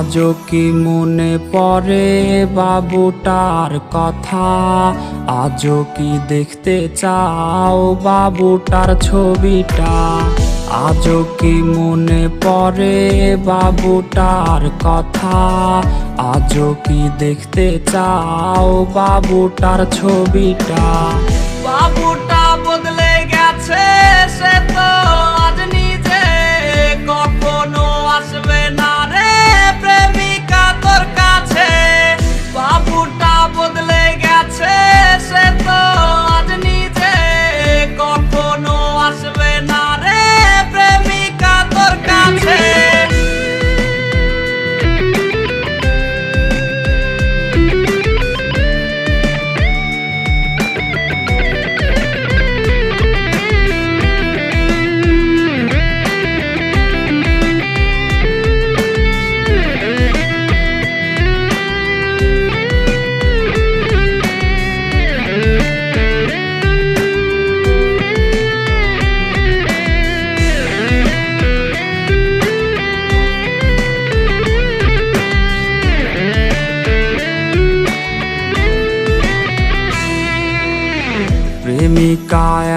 আজও কি মনে পড়ে বাবুটার কথা? আজও কি দেখতে চাও বাবুটার ছবিটা? আজও কি মনে পড়ে বাবুটার কথা? আজও কি দেখতে চাও বাবুটার ছবিটা?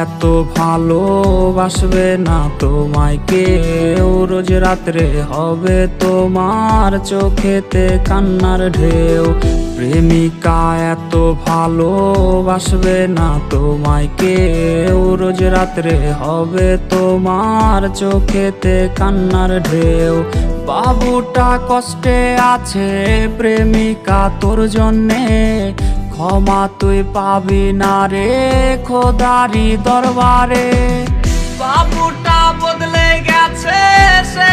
এত ভালোবাসবে না তোমায় কেউ। রোজ রাত্রে হবে তোমার চোখেতে কান্নার ঢেউ। প্রেমিকা, এত ভালোবাসবে না তোমায় কেউ। রোজ রাত্রে হবে তোমার চোখেতে কান্নার ঢেউ। বাবুটা কষ্টে আছে প্রেমিকা তোর জন্যে। ক্ষমা তুই পাবি না রে খোদারি দরবারে। বাবুটা বদলে গেছে সে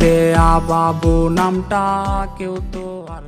দেয়া বাবু নামটা কেউ তো আর